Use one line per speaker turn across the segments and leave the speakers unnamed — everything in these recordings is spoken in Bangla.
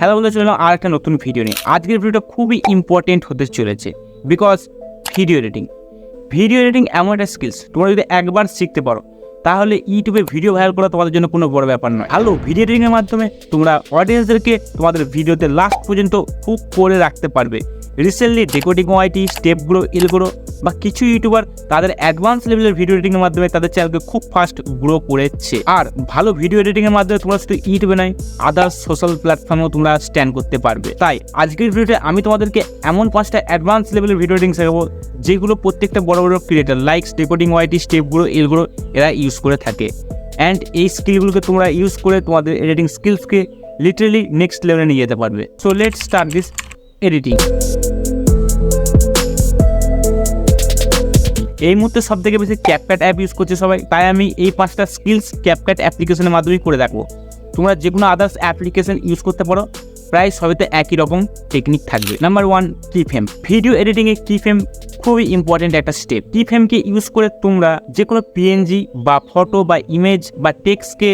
হ্যালো বলে চলে আর একটা নতুন ভিডিও নিয়ে। আজকের ভিডিওটা খুবই ইম্পর্টেন্ট হতে চলেছে because video editing video editing এমন একটা স্কিলস তোমরা যদি একবার শিখতে পারো, তাহলে ইউটিউবে ভিডিও ভাইরাল করা তোমাদের জন্য কোনো বড় ব্যাপার নয়। ভালো ভিডিও এডিটিংয়ের মাধ্যমে তোমরা অডিয়েন্সদেরকে তোমাদের ভিডিওতে লাস্ট পর্যন্ত হুক করে রাখতে পারবে। রিসেন্টলি ডেকোডিং ওয়াইটি স্টেপগুলো এলগুলো বা কিছু ইউটিউবার তাদের অ্যাডভান্স লেভেলের ভিডিও এডিটিংয়ের মাধ্যমে তাদের চ্যানেলকে খুব ফাস্ট গ্রো করেছে। আর ভালো ভিডিও এডিটিংয়ের মাধ্যমে তোমরা শুধু ইউটিউবে নয় আদার্স সোশ্যাল প্ল্যাটফর্মেও তোমরা স্ট্যান্ড করতে পারবে। তাই আজকের ভিডিওতে আমি তোমাদেরকে এমন পাঁচটা অ্যাডভান্স লেভেলের ভিডিও এডিটিং শেখাবো, যেগুলো প্রত্যেকটা বড় বড় ক্রিয়েটার লাইকস ডেকোডিং ওয়াইটি স্টেপগুলো এগুলো এরা ইউজ করে থাকে। অ্যান্ড এই স্কিলগুলোকে তোমরা ইউজ করে তোমাদের এডিটিং স্কিলসকে লিটারালি নেক্সট লেভেলে নিয়ে যেতে পারবে। So let start this editing এই মুহূর্তে সব থেকে বেশি ক্যাপকাট অ্যাপ ইউজ করছে সবাই, তাই আমি এই পাঁচটা স্কিলস ক্যাপকাট অ্যাপ্লিকেশনের মাধ্যমে করে দেখব তোমরা যে কোনো আদার্স অ্যাপ্লিকেশন ইউজ করতে পারো, প্রায় সবেতে একই রকম টেকনিক থাকবে। নাম্বার ওয়ান কিফেম ভিডিও এডিটিংয়ে কিফেম খুবই ইম্পর্টেন্ট একটা স্টেপ কিফেমকে ইউজ করে তোমরা যে কোনো পিএনজি বা ফটো বা ইমেজ বা টেক্সটকে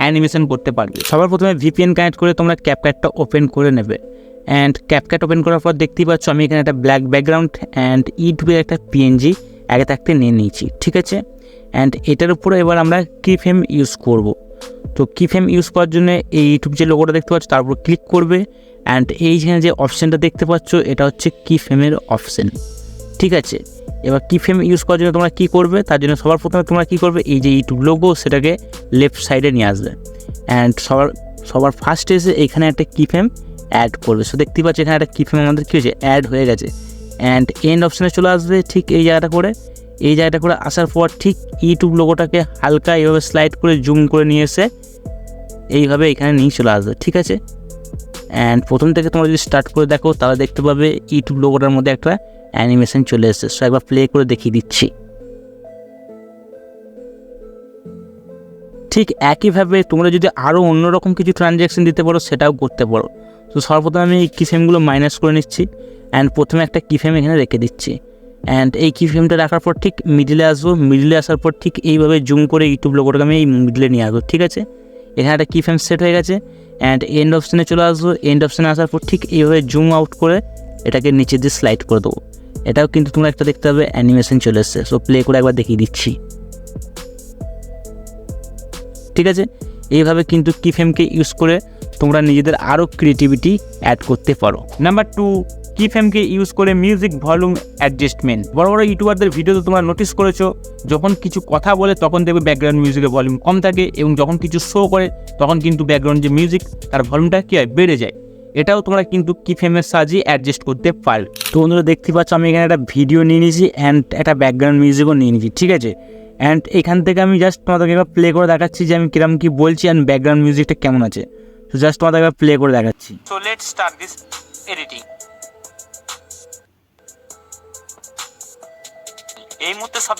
অ্যানিমেশন করতে পারবে। সবার প্রথমে ভিপিএন কানেক্ট করে তোমরা ক্যাপকাটটা ওপেন করে নেবে। অ্যান্ড ক্যাপকাট ওপেন করার পর দেখতেই পাচ্ছ আমি এখানে একটা ব্ল্যাক ব্যাকগ্রাউন্ড অ্যান্ড ইউটিউবের একটা পিএনজি আগে থাকতে নিয়ে নিয়েছি, ঠিক আছে? অ্যান্ড এটার উপরে এবার আমরা কিফেম ইউজ করব। তো কিফেম ইউজ করার জন্য এই ইউটিউব যে লোগোটা দেখতে পাচ্ছ, তার উপর ক্লিক করবে। অ্যান্ড এইখানে যে অপশানটা দেখতে পাচ্ছ, এটা হচ্ছে কিফেমের অপশান ঠিক আছে? এবার কিফেম ইউজ করার জন্য তোমরা কী করবে? তার জন্য সবার প্রথমে তোমরা কী করবে? এই যে ইউটিউব লোগো সেটাকে লেফট সাইডে নিয়ে আসবে। অ্যান্ড সবার সবার ফার্স্টে এসে এখানে একটা কিফেম অ্যাড করবে। সো দেখতেই পাচ্ছ, এখানে একটা কিফেম আমাদের কী হয়েছে? অ্যাড হয়ে গেছে। অ্যান্ড এন্ড অপশানে চলে আসবে ঠিক এই জায়গাটা করে। এই জায়গাটা করে আসার পর ঠিক ইউটিউব লোগোটাকে হালকা এইভাবে স্লাইড করে জুম করে নিয়ে এসে এইভাবে এখানে নিয়ে চলে আসবে, ঠিক আছে? অ্যান্ড প্রথম থেকে তোমরা যদি স্টার্ট করে দেখো, তাহলে দেখতে পাবে ইউটিউব লোগোটার মধ্যে একটা অ্যানিমেশন চলে এসেছে। সো একবার প্লে করে দেখিয়ে দিচ্ছি। ঠিক একইভাবে তোমরা যদি আরও অন্যরকম কিছু ট্রানজ্যাকশন দিতে পারো, সেটাও করতে পারো। তো সর্বপ্রথম আমি এই কিফেমগুলো মাইনাস করে নিচ্ছি। অ্যান্ড প্রথমে একটা কিফেম এখানে রেখে দিচ্ছি। অ্যান্ড এই কিফেমটা রাখার পর ঠিক মিডিলে আসব। মিডিলে আসার পর ঠিক এইভাবে জুম করে ইউটিউব লোগোটাকে আমি এই মিডিলে নিয়ে আসব, ঠিক আছে? এখানে একটা কিফেম সেট হয়ে গেছে। অ্যান্ড এন্ড অপশানে চলে আসব। এন্ড অপশানে আসার পর ঠিক এইভাবে জুম আউট করে এটাকে নিচে দিয়ে স্লাইড করে দেবো। এটাও কিন্তু তোমরা একটা দেখতে পাবে অ্যানিমেশন চলে এসছে। সো প্লে করে একবার দেখিয়ে দিচ্ছি। ঠিক আছে? এইভাবে কিন্তু কিফেমকে ইউজ করে তোমরা নিজেদের আরও ক্রিয়েটিভিটি অ্যাড করতে পারো। নাম্বার টু কিফেমকে ইউজ করে মিউজিক ভলিউম অ্যাডজাস্টমেন্ট বড় বড় ইউটিউবারদের ভিডিওতে তোমরা নোটিস করেছ, যখন কিছু কথা বলে তখন দেখবে ব্যাকগ্রাউন্ড মিউজিকের ভলিউম কম থাকে এবং যখন কিছু শো করে তখন কিন্তু ব্যাকগ্রাউন্ড যে মিউজিক তার ভলিউমটা কী হয় বেড়ে যায়। এটাও তোমরা কিন্তু কিফেমের সাহায্যে অ্যাডজাস্ট করতে পারবে তো বন্ধুরা দেখতে পাচ্ছ আমি এখানে একটা ভিডিও নিয়ে নিয়েছি অ্যান্ড একটা ব্যাকগ্রাউন্ড মিউজিকও নিয়ে নিয়েছি, ঠিক আছে? অ্যান্ড এখান থেকে আমি জাস্ট তোমাদেরকে এবার প্লে করে দেখাচ্ছি যে আমি কিরম কি বলছি অ্যান্ড ব্যাকগ্রাউন্ড মিউজিকটা কেমন আছে। তো জাস্ট তোমাদেরকে প্লে করে দেখাচ্ছি। So let start this editing এই মুহূর্তে সব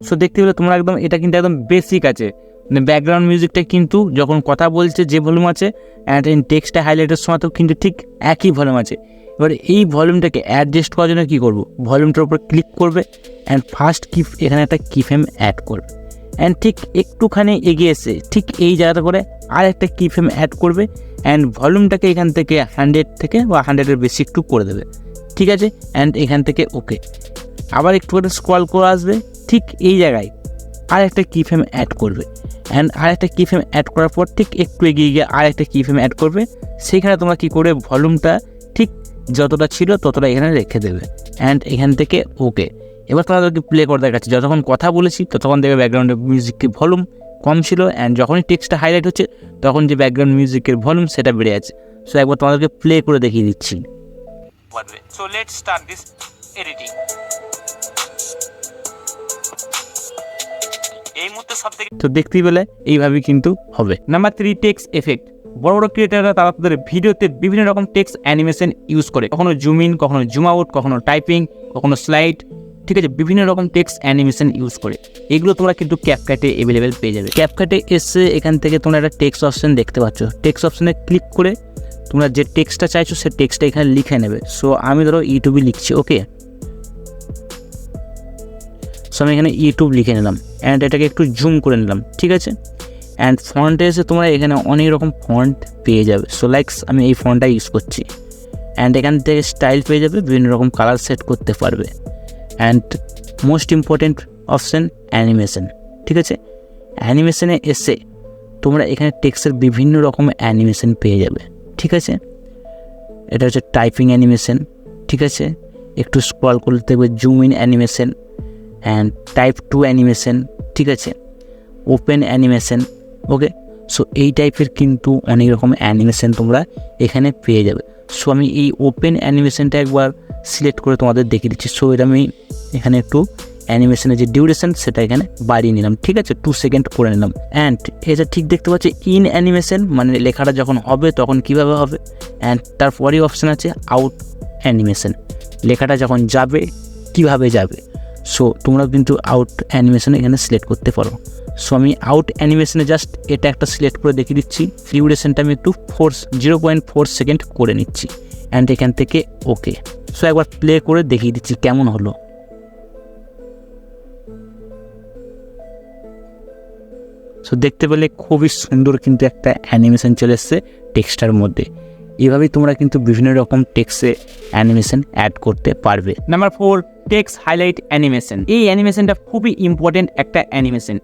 সো দেখতে পেলে তোমরা একদম, এটা কিন্তু একদম বেসিক আছে। মানে ব্যাকগ্রাউন্ড মিউজিকটা কিন্তু যখন কথা বলছে যে ভলিউম আছে অ্যান্ড ইন টেক্সটটা হাইলাইটের সময় তো কিন্তু ঠিক একই ভলিউম আছে। এবার এই ভলিউমটাকে অ্যাডজাস্ট করার জন্য কী করব? ভলিউমটার উপর ক্লিক করবে অ্যান্ড ফার্স্ট কি এখানে একটা কিফেম অ্যাড করবে। অ্যান্ড ঠিক একটুখানি এগিয়ে এসে, ঠিক এই জায়গাটা করে আর একটা কিফেম অ্যাড করবে অ্যান্ড ভলিউমটাকে এখান থেকে হান্ড্রেড থেকে বা হান্ড্রেডের বেশি একটু করে দেবে। ঠিক আছে? অ্যান্ড এখান থেকে ওকে আবার একটু করে স্ক্রল করে আসবে, ঠিক এই জায়গায়। আর একটা কিফেম অ্যাড করবে। অ্যান্ড আর একটা কিফেম অ্যাড করার পর ঠিক একটু এগিয়ে গিয়ে আর একটা কিফেম অ্যাড করবে। সেখানে তোমরা কী করে ভলিউমটা ঠিক যতটা ছিল ততটা এখানে রেখে দেবে। অ্যান্ড এখান থেকে ওকে এবার তোমাদেরকে প্লে করে দেখাচ্ছি। যতক্ষণ কথা বলেছি, ততক্ষণ দেখবে ব্যাকগ্রাউন্ডের মিউজিকের ভলিউম কম ছিল। অ্যান্ড যখনই টেক্সটটা হাইলাইট হচ্ছে, তখন যে ব্যাকগ্রাউন্ড মিউজিকের ভলিউম সেটা বেড়ে যাচ্ছে। সো একবার তোমাদেরকে প্লে করে দেখিয়ে দিচ্ছি। এই মুহূর্তে সব থেকে তো দেখতেই পেলে এইভাবে কিন্তু হবে। নাম্বার থ্রি টেক্স এফেক্ট বড় বড় ক্রিয়েটাররা তারা তাদের ভিডিওতে বিভিন্ন রকম টেক্স অ্যানিমেশন ইউজ করে। কখনো জুম ইন কখনো জুম আউট কখনো টাইপিং কখনো স্লাইড ঠিক আছে? বিভিন্ন রকম টেক্স অ্যানিমেশন ইউজ করে। এগুলো তোমরা কিন্তু ক্যাপকাটে অ্যাভেলেবেল পেয়ে যাবে। ক্যাপকাটে এসে এখান থেকে তোমরা একটা টেক্সট অপশন দেখতে পাচ্ছ। টেক্সট অপশনে ক্লিক করে তোমরা যে টেক্সটটা চাইছো, সে টেক্সটটা এখানে লিখে নেবে। সো আমি ধরো ইউটিউবে লিখছি ওকে সো আমি এখানে ইউটিউব লিখে নিলাম অ্যান্ড এটাকে একটু জুম করে নিলাম, ঠিক আছে?
অ্যান্ড ফন্টে এসে তোমরা এখানে অনেক রকম ফন্ট পেয়ে যাবে। সো লাইকস আমি এই ফন্টটা ইউজ করছি। অ্যান্ড এখান থেকে স্টাইল পেয়ে যাবে, বিভিন্ন রকম কালার সেট করতে পারবে। And most important option animation ঠিক আছে? অ্যানিমেশনে এসে তোমরা এখানে টেক্সের বিভিন্ন রকম অ্যানিমেশন পেয়ে যাবে, ঠিক আছে? এটা হচ্ছে টাইপিং অ্যানিমেশন ঠিক আছে? একটু স্ক্রল করতে দেখবে zoom in animation and type two animation ঠিক আছে? ওপেন অ্যানিমেশন ওকে সো এই টাইপের কিন্তু অনেক রকম অ্যানিমেশন তোমরা এখানে পেয়ে যাবে। সো আমি এই ওপেন অ্যানিমেশনটা একবার সিলেক্ট করে তোমাদের দেখিয়ে দিচ্ছি। সো এটা আমি এখানে একটু অ্যানিমেশনের যে ডিউরেশন সেটা এখানে বাড়িয়ে নিলাম, ঠিক আছে? টু সেকেন্ড করে নিলাম। অ্যান্ড এটা ঠিক দেখতে পাচ্ছি ইন অ্যানিমেশন মানে লেখাটা যখন হবে, তখন কীভাবে হবে? অ্যান্ড তারপরেই অপশান আছে আউট অ্যানিমেশন লেখাটা যখন যাবে, কীভাবে যাবে? সো তোমরা কিন্তু আউট অ্যানিমেশন এখানে সিলেক্ট করতে পারো। সো আমি আউট অ্যানিমেশনে জাস্ট এটা একটা সিলেক্ট করে দেখিয়ে দিচ্ছি। ডিউরেশনটা আমি একটু four zero point four second করে নিচ্ছি। অ্যান্ড এখান থেকে ওকে সো একবার প্লে করে দেখিয়ে দিচ্ছি কেমন হলো। সো দেখতে পেলে খুবই সুন্দর কিন্তু একটা অ্যানিমেশন চলে এসছে টেক্সটার মধ্যে। এভাবেই তোমরা কিন্তু বিভিন্ন রকম টেক্সে অ্যানিমেশন অ্যাড করতে পারবে।
Number four text highlight animation. এই অ্যানিমেশনটা খুবই ইম্পর্টেন্ট একটা অ্যানিমেশন।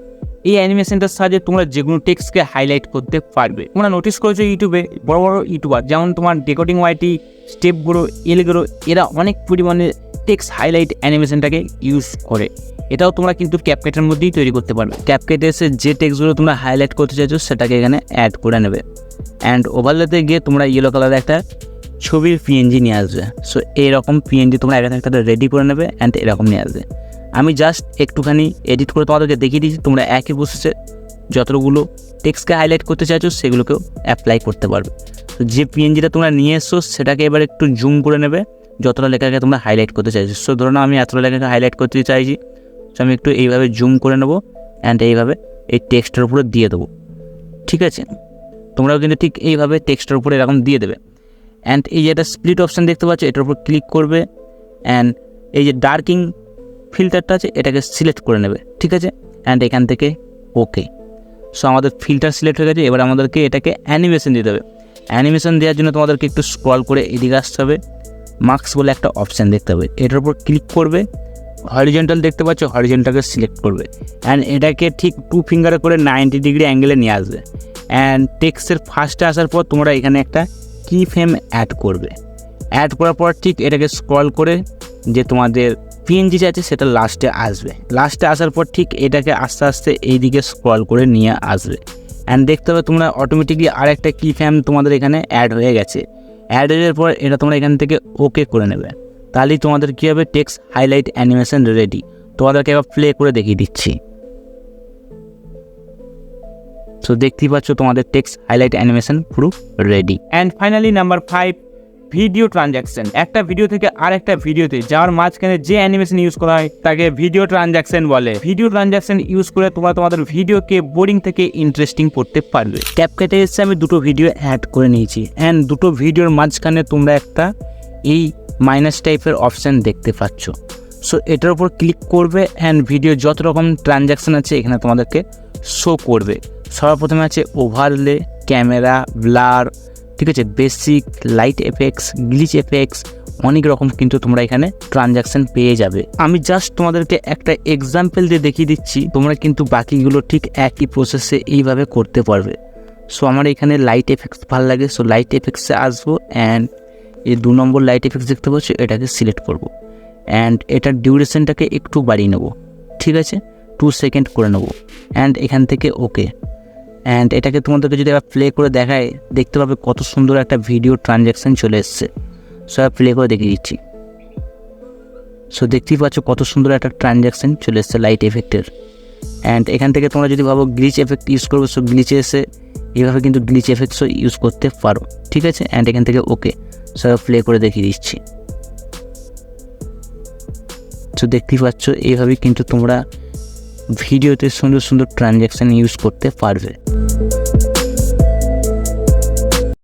এই অ্যানিমেশনটার সাহায্যে তোমরা যে কোনো টেক্সটকে হাইলাইট করতে পারবে। তোমরা নোটিস করেছ ইউটিউবে বড় বড় ইউটিউবার, যেমন তোমার ডেকোডিং ওয়াইটি স্টেপগুলো এলগুলো এরা অনেক পরিমাণে টেক্স হাইলাইট অ্যানিমেশনটাকে ইউজ করে। এটাও তোমরা কিন্তু ক্যাপকেটের মধ্যেই তৈরি করতে পারবে।
ক্যাপকেটে এসে যে টেক্সটগুলো তোমরা হাইলাইট করতে চাইছো সেটাকে এখানে অ্যাড করে নেবে। অ্যান্ড ওভারলেতে গিয়ে তোমরা ইয়েলো কালারের একটা ছবির পিএনজি নিয়ে আসবে। সো এইরকম পিএনজি তোমরা এখানে একটা রেডি করে নেবে অ্যান্ড এরকম নিয়ে আসবে। আমি জাস্ট একটুখানি এডিট করে তোমাদেরকে দেখিয়ে দিচ্ছি তোমরা একই বসেছে যতগুলো টেক্সটকে হাইলাইট করতে চাইছো, সেগুলোকেও অ্যাপ্লাই করতে পারবে। তো যে পিএনজিটা তোমরা নিয়ে এসছো, সেটাকে এবার একটু জুম করে নেবে, যতটা লেখাকে তোমরা হাইলাইট করতে চাইছো। সো ধরো আমি এতটা লেখাকে হাইলাইট করতে চাইছি সো আমি একটু এইভাবে জুম করে নেব অ্যান্ড এইভাবে এই টেক্সটের উপরে দিয়ে দেবো। ঠিক আছে? তোমরাও কিন্তু ঠিক এইভাবে টেক্সটের উপরে এরকম দিয়ে দেবে। অ্যান্ড এই যে একটা স্প্লিট অপশান দেখতে পাচ্ছ, এটার উপর ক্লিক করবে। অ্যান্ড এই যে ডার্কিং ফিল্টারটা আছে, এটাকে সিলেক্ট করে নেবে, ঠিক আছে? অ্যান্ড এখান থেকে ওকে সো আমাদের ফিল্টার সিলেক্ট হয়ে গেছে, এবার আমাদেরকে এটাকে অ্যানিমেশন দিতে হবে। অ্যানিমেশন দেওয়ার জন্য তোমাদেরকে একটু স্ক্রল করে এদিকে আসতে হবে। মার্কস বলে একটা অপশান দেখতে হবে। এটার উপর ক্লিক করবে। হরিজেন্টাল দেখতে পাচ্ছ হরিজেন্টালকে সিলেক্ট করবে। অ্যান্ড এটাকে ঠিক টু ফিঙ্গারে করে নাইনটি ডিগ্রি অ্যাঙ্গেলে নিয়ে আসবে। অ্যান্ড টেক্সের ফার্স্টে আসার পর তোমরা এখানে একটা কি ফ্রেম অ্যাড করবে। অ্যাড করার পর ঠিক এটাকে স্ক্রল করে যে তোমাদের পিএনজি আছে সেটা লাস্টে আসবে। লাস্টে আসার পর ঠিক এটাকে আস্তে আস্তে এইদিকে স্ক্রল করে নিয়ে আসবে। অ্যান্ড দেখতে হবে তোমরা অটোমেটিকলি আর একটা কি ফ্যাম তোমাদের এখানে অ্যাড হয়ে গেছে। অ্যাড হয়ে যাওয়ার পর এটা তোমরা এখান থেকে ওকে করে নেবে। তাহলেই তোমাদের কী হবে? টেক্স হাইলাইট অ্যানিমেশন রেডি তোমাদেরকে এবার প্লে করে দেখিয়ে দিচ্ছি। সো দেখতেই পাচ্ছ তোমাদের টেক্স হাইলাইট অ্যানিমেশন পুরো ready
and finally number five video transaction একটা ভিডিও থেকে আর একটা ভিডিওতে যাওয়ার মাঝখানে যে অ্যানিমেশন ইউজ করা হয় তাকে ভিডিও ট্রানজ্যাকশন বলে। ভিডিও ট্রানজ্যাকশন ইউজ করে তোমরা তোমাদের ভিডিওকে বোরিং থেকে ইন্টারেস্টিং করতে পারবে।
ক্যাপকাটে এসে আমি দুটো ভিডিও অ্যাড করে নিয়েছি। অ্যান্ড দুটো ভিডিওর মাঝখানে তোমরা একটা এই মাইনাস টাইপের অপশান দেখতে পাচ্ছ। সো এটার উপর ক্লিক করবে অ্যান্ড ভিডিও যত রকম ট্রানজ্যাকশান আছে এখানে তোমাদেরকে শো করবে। সবার প্রথমে আছে ওভারলে ক্যামেরা ব্লার ঠিক আছে? Basic light effects glitch effects অনেক রকম কিন্তু তোমরা এখানে ট্রানজ্যাকশন পেয়ে যাবে। আমি জাস্ট তোমাদেরকে একটা এক্সাম্পল দিয়ে দেখিয়ে দিচ্ছি, তোমরা কিন্তু বাকিগুলো ঠিক একই প্রসেসে এইভাবে করতে পারবে। সো আমার এখানে লাইট এফেক্টস ভালো লাগে সো লাইট এফেক্টসে আসব অ্যান্ড এই দু নম্বর লাইট এফেক্টস দেখতে পাচ্ছ, এটাকে সিলেক্ট করব। অ্যান্ড এটার ডিউরেশনটাকে একটু বাড়িয়ে নেব। ঠিক আছে? টু সেকেন্ড করে নেব। অ্যান্ড এখান থেকে ওকে অ্যান্ড এটাকে তোমাদেরকে যদি আবার প্লে করে দেখায়, দেখতে পাবে কত সুন্দর একটা ভিডিও ট্রানজ্যাকশন চলে এসছে। সো প্লে করে দেখিয়ে দিচ্ছি। সো দেখতেই পাচ্ছ কত সুন্দর একটা ট্রানজ্যাকশন চলে এসছে লাইট এফেক্টের অ্যান্ড এখান থেকে তোমরা যদি ভাবো গ্লিচ এফেক্ট ইউজ করবে সো গ্লিচে এসে এইভাবে কিন্তু গ্লিচ এফেক্টসও ইউজ করতে পারো। ঠিক আছে? অ্যান্ড এখান থেকে ওকে সো প্লে করে দেখিয়ে দিচ্ছি। তো দেখতেই পাচ্ছ এইভাবে কিন্তু তোমরা ভিডিওতে সুন্দর সুন্দর ট্রানজ্যাকশান ইউজ করতে পারবে।